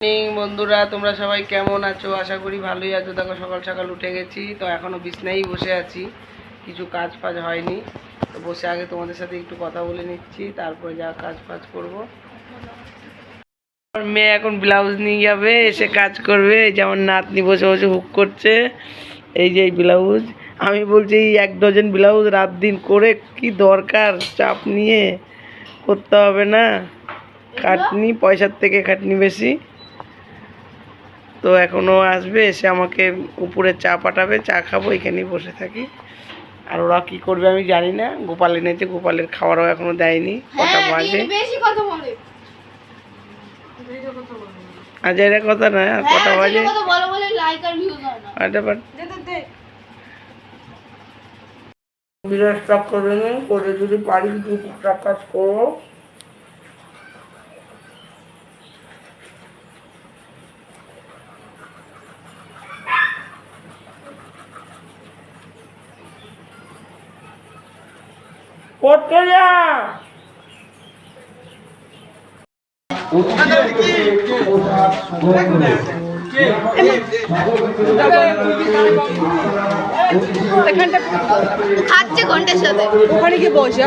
Morning বন্ধুরা, তোমরা সবাই কেমন আছো? আশা করি ভালোই আছো। দেখো, সকাল সকাল উঠে গেছি, তো এখনও বিছনাই বসে আছি। কিছু কাজ ফাজ হয়নি, তো বসে আগে তোমাদের সাথে একটু কথা বলে নিচ্ছি, তারপরে যা কাজ ফাজ করব। মেয়ে এখন ব্লাউজ নিয়ে যাবে, এসে কাজ করবে। এই যে আমার নাতনি বসে বসে হুক করছে, এই যে ব্লাউজ। আমি বলছি, এই এক ডজন ব্লাউজ রাত দিন করে কি দরকার? চাপ নিয়ে করতে হবে না। খাটনি, পয়সার থেকে খাটনি বেশি। তো এখনও আসবে এসে আমাকে উপরে চা পাঠাবে চা খাব এখানেই বসে থাকি। আর ওরা কি করবে আমি জানি না গোপাল এনেছে গোপালের খাবারও এখনও দেয়নি কটা বাজে। কথা বলে। আজ এটা কথা না আর কটা হ্যাঁ, বাজে? হয় বিরাট স্টক না করে যদি পারি কিছু কাজ করব করতে যা। খাচ্ছে ঘণ্টার সাথে। ওখানে কি বসা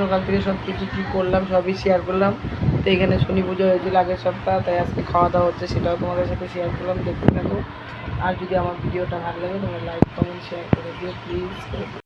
সকাল থেকে সব কিছু কী করলাম সবই শেয়ার করলাম। তো এখানে শনি পুজো হয়েছিল আগের সপ্তাহ তাই আজকে খাওয়া দাওয়া হচ্ছে সেটাও তোমাদের সাথে শেয়ার করলাম দেখতে থাকো। আর যদি আমার ভিডিওটা ভালো লাগে তোমার লাইক কমেন্ট শেয়ার করে দিও প্লিজ